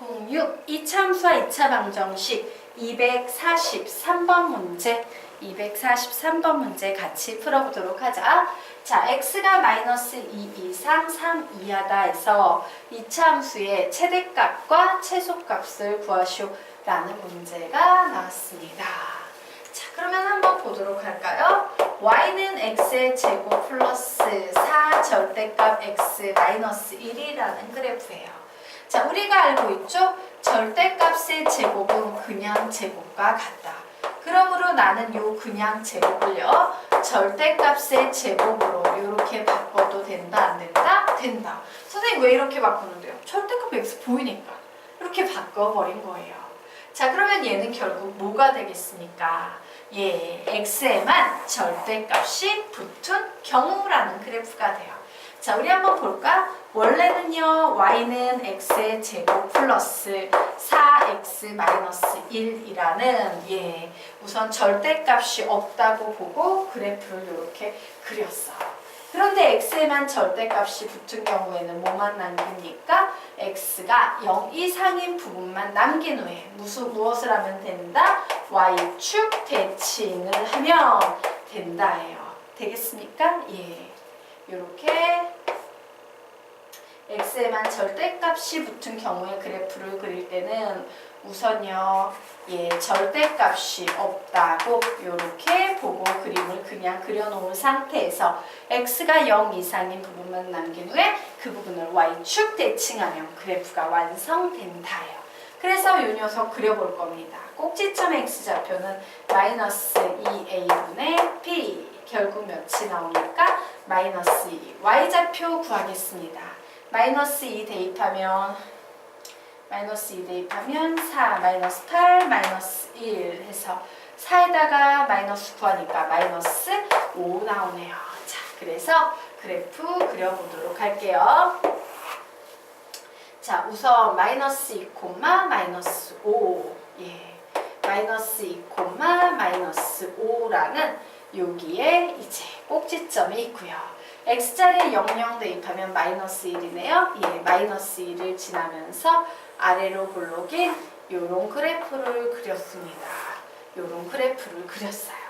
06 이참수와 이차 방정식 243번 문제 243번 문제 같이 풀어보도록 하자. 자, x가 마이너스 2 이상 3 이하다 해서 이차함수의 최대값과 최소값을 구하시오 라는 문제가 나왔습니다. 자, 그러면 한번 보도록 할까요? y는 x의 제곱 플러스 4 절대값 x 마이너스 1이라는 그래프예요. 자, 우리가 알고 있죠? 절대값의 제곱은 그냥 제곱과 같다. 그러므로 나는 요 그냥 제곱을요, 절대값의 제곱으로 이렇게 바꿔도 된다, 안 된다? 된다. 선생님 왜 이렇게 바꾸는데요? 절대값 x 보이니까. 이렇게 바꿔버린 거예요. 자, 그러면 얘는 결국 뭐가 되겠습니까? 예, x에만 절대값이 붙은 경우라는 그래프가 돼요. 자, 우리 한번 볼까? 원래는요, y는 x의 제곱 플러스 4x 마이너스 1이라는 예, 우선 절대값이 없다고 보고 그래프를 이렇게 그렸어. 그런데 x에만 절대값이 붙은 경우에는 뭐만 남깁니까? x가 0 이상인 부분만 남긴 후에 무슨 무엇을 하면 된다? y축 대칭을 하면 된다예요. 되겠습니까? 예. 이렇게 x에만 절대값이 붙은 경우에 그래프를 그릴 때는 우선요, 예, 절대값이 없다고 이렇게 보고 그림을 그냥 그려놓은 상태에서 x가 0 이상인 부분만 남긴 후에 그 부분을 y축 대칭하면 그래프가 완성된다요. 그래서 이 녀석 그려볼 겁니다. 꼭지점 x좌표는 마이너스 2a분의 p 결국 몇이 나오니까 마이너스 2 y좌표 구하겠습니다. 마이너스 2 대입하면 마이너스 2 대입하면 4 마이너스 8 마이너스 1 해서 4에다가 마이너스 구하니까 마이너스 5 나오네요. 자, 그래서 그래프 그려보도록 할게요. 자, 우선 마이너스 2 콤마 마이너스 5 예, 마이너스 2 콤마 마이너스 5라는 여기에 이제 꼭지점이 있고요. X자리에 00 대입하면 마이너스 1이네요. 예, 마이너스 1을 지나면서 아래로 볼록인 요런 그래프를 그렸습니다. 요런 그래프를 그렸어요.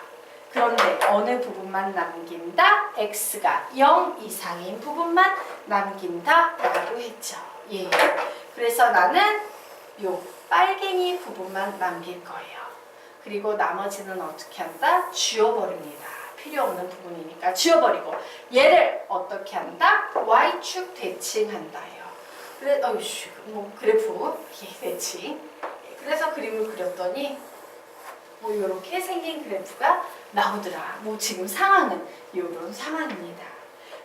그런데 어느 부분만 남긴다? x가 0 이상인 부분만 남긴다 라고 했죠. 예. 그래서 나는 요 빨갱이 부분만 남길 거예요. 그리고 나머지는 어떻게 한다? 지워버립니다. 필요 없는 부분이니까 지워버리고 얘를 어떻게 한다? y축 대칭한다요. 그래, 어이씨, 뭐 그래프 예, 대칭. 예, 그래서 그림을 그렸더니 뭐 이렇게 생긴 그래프가 나오더라. 뭐 지금 상황은 이런 상황입니다.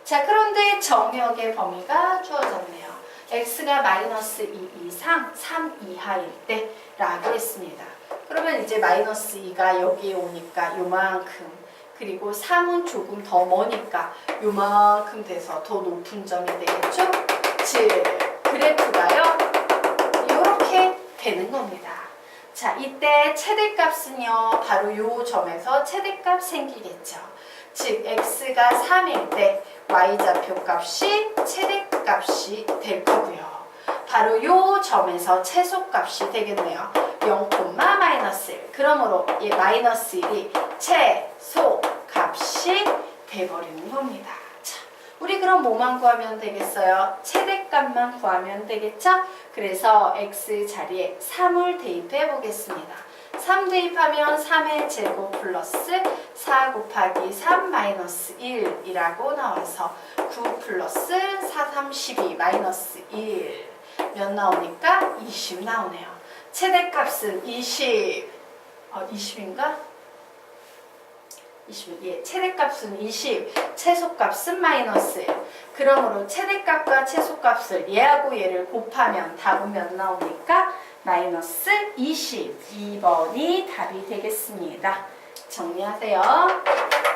자, 그런데 정역의 범위가 주어졌네요. x가 마이너스 2 이상 3 이하일 때 라고 했습니다. 그러면 이제 마이너스 2가 여기에 오니까 요만큼 그리고 3은 조금 더 머니까 요만큼 돼서 더 높은 점이 되겠죠? 즉 그래프가요 이렇게 되는 겁니다. 자 이때 최대값은요 바로 요 점에서 최대값 생기겠죠. 즉 x가 3일 때 y좌표 값이 최대값이 될 거고요. 바로 요 점에서 최소값이 되겠네요. 0, 마이너스 1. 그러므로 이 마이너스 1이 최소 값이 돼버리는 겁니다. 자, 우리 그럼 뭐만 구하면 되겠어요? 최대값만 구하면 되겠죠? 그래서 x 자리에 3을 대입해 보겠습니다. 3 대입하면 3의 제곱 플러스 4 곱하기 3 마이너스 1이라고 나와서 9 플러스 4, 3, 12 마이너스 1 몇 나오니까 20 나오네요. 최대값은 20, 어, 20인가? 20, 예, 최대값은 20, 최소값은 마이너스 1. 그러므로 최대값과 최소값을 얘하고 얘를 곱하면 답은 몇 나오니까 마이너스 20. 2번이 답이 되겠습니다. 정리하세요.